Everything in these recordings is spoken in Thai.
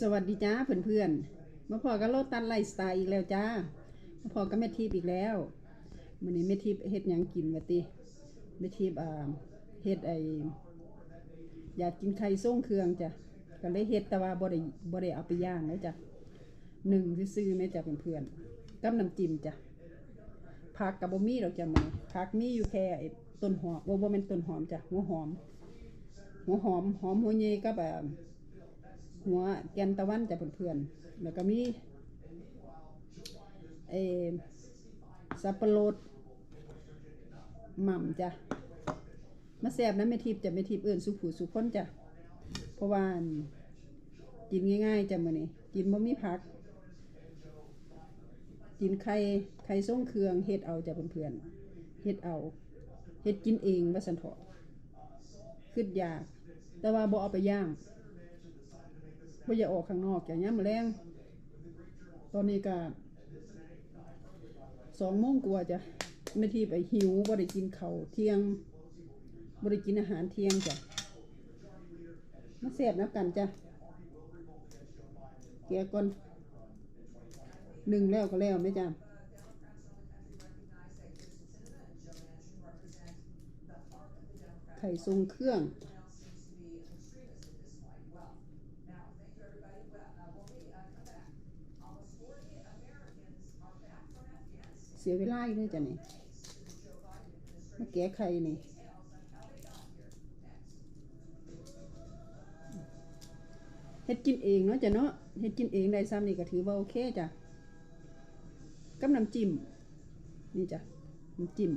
สวัสดีจ้าเพื่อนๆมาพอกับโลตันไลฟ์สไตล์อีกแล้วจ้ามาพอกับแม่ทิพย์อีกแล้วมื้อนี้แม่ทิพย์เฮ็ดหยังกินวะติแม่ทิพย์อ่าเฮ็ดไออยากกินไข่ส่งเครื่องจ้ะก็เลยเฮ็ดแต่ว่าบ่ได้บ่ได้เอาไปย่างแล้วจ้ะหนึ่งซื่อๆแม่จ้ะเพื่อนๆกับน้ำจิ้มจ้ะผักกับบ่มีดอกจ้ะมื้อนี้ผักมีอยู่แค่ไอต้นหอมบ่บ่แม่นต้นหอมจ้ะหัวหอมหัวหอมหอมหัวใหญ่กับแบบ หัวแกนตะวันจะเพื่อนๆแล้วก็มีเอสับปะรดหม่ำจ้ะมาแซบนะไม่ทิพจะไม่ทิพเอื่นสุขูสุขคนจ้ะเพราะว่ากินง่ายๆจ้ะมื้อนี้กินบ่มีผัก กินไข่ไข่ส่งเครืองเฮ็ดเอาจ้ะเพื่อนๆเฮ็ดเอาเฮ็ดกินเองว่าสันเถาะขึ้นยาก แต่ว่าบ่เอาไปย่าง ไม่อยาออกข้างนอกอย่างนี้มาแรงตอนนี้ก็สองโมงกว่าจะไม่ทีไปหิวบ่ได้กินข้าเที่ยงบ่ได้กินอาหารเที่ยงจ้ะมาเสียบนับกันจ้ะแกะก่อนหนึ่งแล้วก็แล้วไหมจ้ะไข่ทรงเครื่อง เสียเวลาอีกเลยจ้ะนี่มาแก้ไขนี่เฮ็ดกินเองเนาะจ้ะเนาะเฮ็ดกินเองได้ซ้ำนี่ก็ถือว่าโอเคจ้ะกับน้ำจิ้มนี่จ้ะน้ำจิ้ม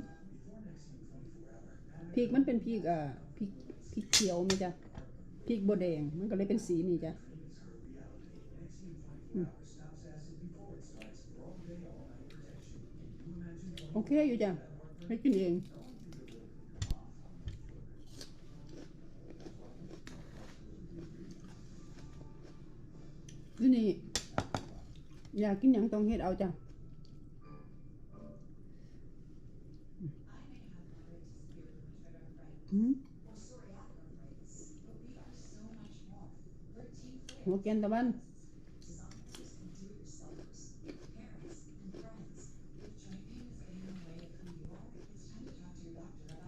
พริกมันเป็นพริกอ่าพริกพริกเขียวไหมจ้ะพริกบัวแดงมันก็เลยเป็นสีนี่จ้ะ โอเคอยู่จ้ะให้กินเองนี่นี่อยากกินหยังต้องเฮ็ดเอาจ้ะอืมหัวแกนตะวัน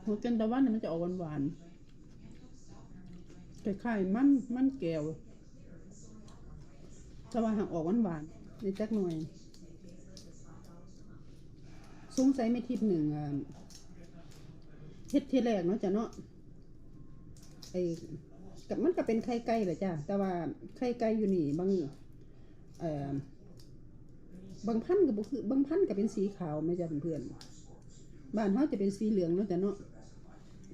หัวแกนตะวันน่ะมันจะออกหวานๆคล้ายๆมันมันแก้วต่ว่าหางออกหวานๆในจักหน่อยสงสัยไม่ทิพหนึ่งเฮ็ดเทแรกเนาะจ้ะเนาะไอ้กับมันก็เป็นไข่ไก่แหละจ้ะแต่ว่าไข่ไก่อยู่นี่บางเอ่อบางพันธุ์ก็บคือบางพันธุ์ก็เป็นสีขาวไม่จ้ะเพื่อนๆบ้านเขาจะเป็นสีเหลืองเนาะจ้ะเนาะ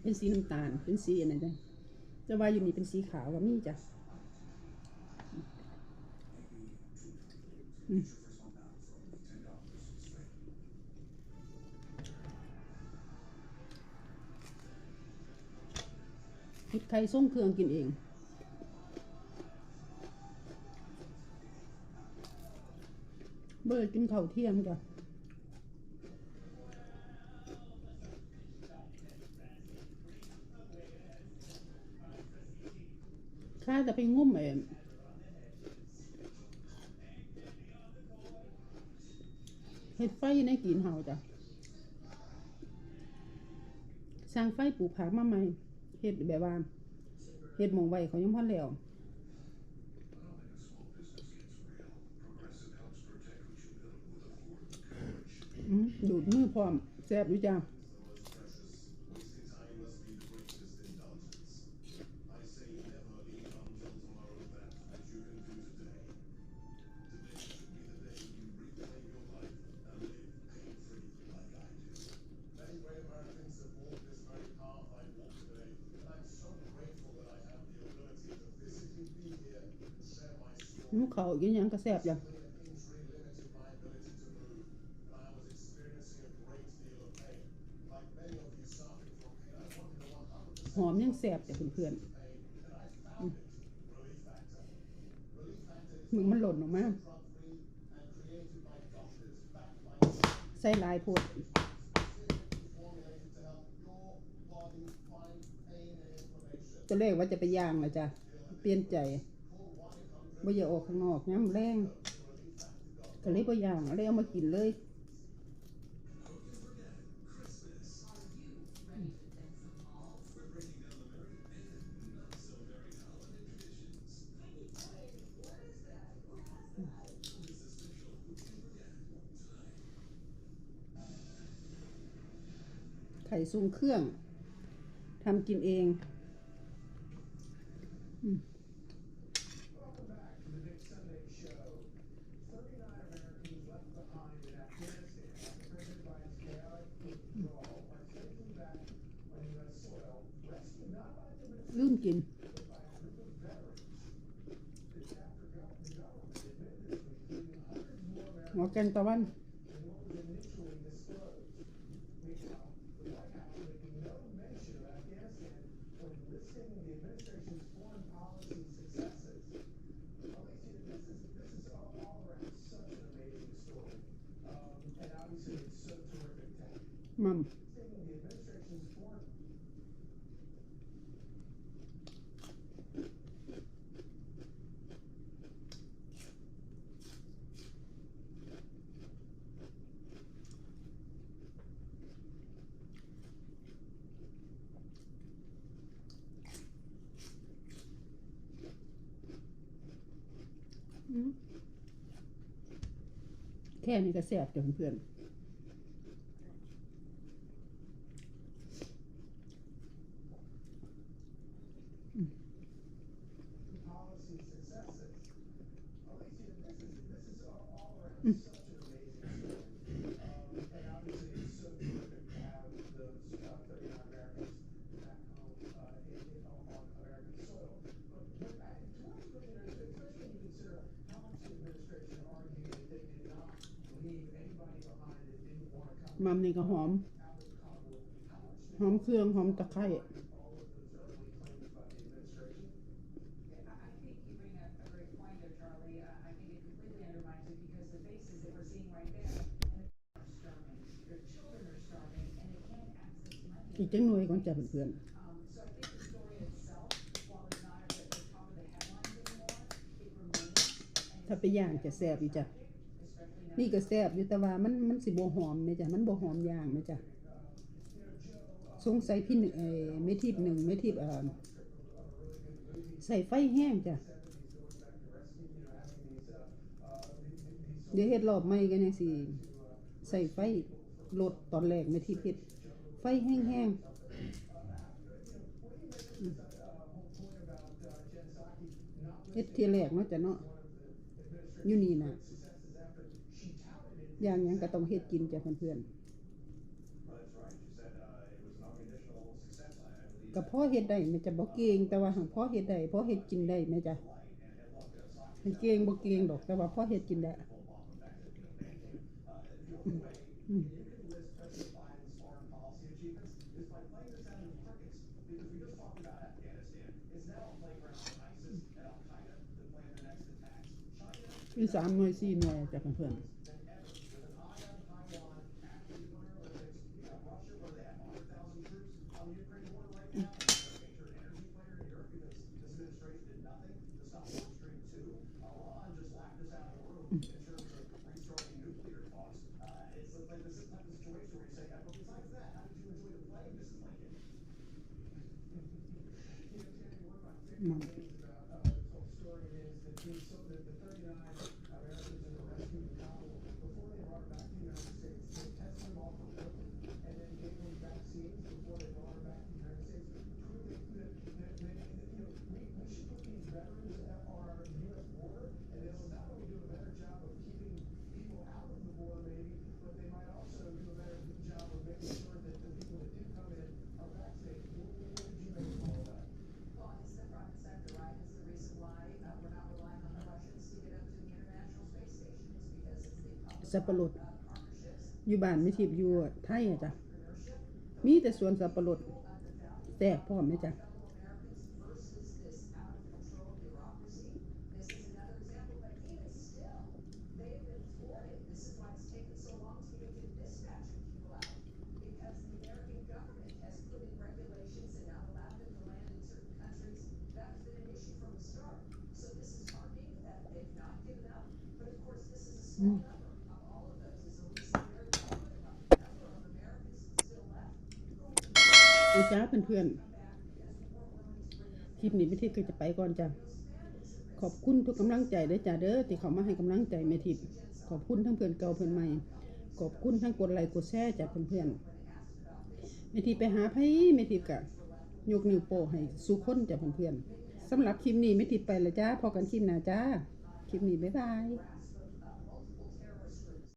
เป็นสีน้ำตาล เป็นสีอะไรจ้ะแต่ว่าอยู่นี่เป็นสีขาวก็มีจ้ะอืมเฮ็ดไข่ส่งเครื่องกินเอง เบิดกินข้าวเที่ยงจ้ะ ข้าจะไปงุ่มเองเห็ดไฟในกินเฮาจ้ะสร้างไฟปลูกผักมาใหม่เห็ดแบบว่าเห็ดหมองไว้เขายังพันแล้วดูดมือพร้อมแซ่บอยู่จ้ะ เขากินหยังก็แซ่บจ้ะหอมยังแซ่บจ้ะเพื่อนๆอืมมึงมันหล่นออกมา ใส่ลายโพดตัวเลขว่าจะไปย่างนะจ๊ะ เปลี่ยนใจ บ่อยากออกข้างนอกย้ำแรงก็เลยบ่ย่างเลยเอามากินเลยไข่ซุ้งเครื่องทำกินเองอืม ลืมกินหัวแกงตะวัน มัมอืมแค่นี้ก็แซ่บจ้ะเพื่อนๆ มัมนี่ก็หอม หอมเครื่องหอมตะไคร้อีกจังหน่วยก่อนจะเพื่อนถ้าไปย่างจะแซ่บอีจ้ะ นี่ก็แซ่บอยู่แต่ว่ามันมันสิบหอมไหมจ้ะมันบหอมย่างไหมจ้ะสงสัยพี่หนึ่งเออไม่ทิพย์หนึ่งไม่ทิพย์เอ่อใส่ไฟแห้งจ้ะเดี๋ยวเฮ็ดรอบใหม่กันยังสิใส่ไฟลดตอนแรกไม่ทิพย์เฮ็ดไฟแห้งๆอืมเฮ็ดเทียแรกเนาะจ้ะเนาะอยู่นี่น่ะ อย่างยังก็ต้องเฮ็ดกินจ้ะเพื่อนๆก็พอเฮ็ดได้แม่จะบ่เก่งแต่ว่าหังพอเฮ็ดได้พอเฮ็ดกินได้แม่จ้ะให้เก่งบ่เก่งดอก แต่ว่าพอเฮ็ดกินได้อืมอืมมีสามหน่วยสี่หน่วยจ้ะเพื่อนๆ มั สับปะรดอยู่บ้านไม่ทิพย์อยู่ไทยอะจ้ะมีแต่สวนสับปะรดแต่พร้อมไหมจ้ะ เพื่อนๆ คลิปนี้แม่ทิพย์ก็จะไปก่อนจ้ะ ขอบคุณทุกกำลังใจเด้อจ้าเด้อที่เขามาให้กำลังใจแม่ทิพย์ขอบคุณทั้งเพื่อนเก่าเพื่อนใหม่ ขอบคุณทั้งกดไลค์กดแชร์จากเพื่อนๆแม่ทิพย์ไปหาไผแม่ทิพย์กะยกนิ้วโป้ให้สู้คนจากเพื่อนๆสำหรับคลิปนี้แม่ทิพย์ไปและจ้าพอกันคลิปหน้าจ้า คลิปนี้บ๊ายบาย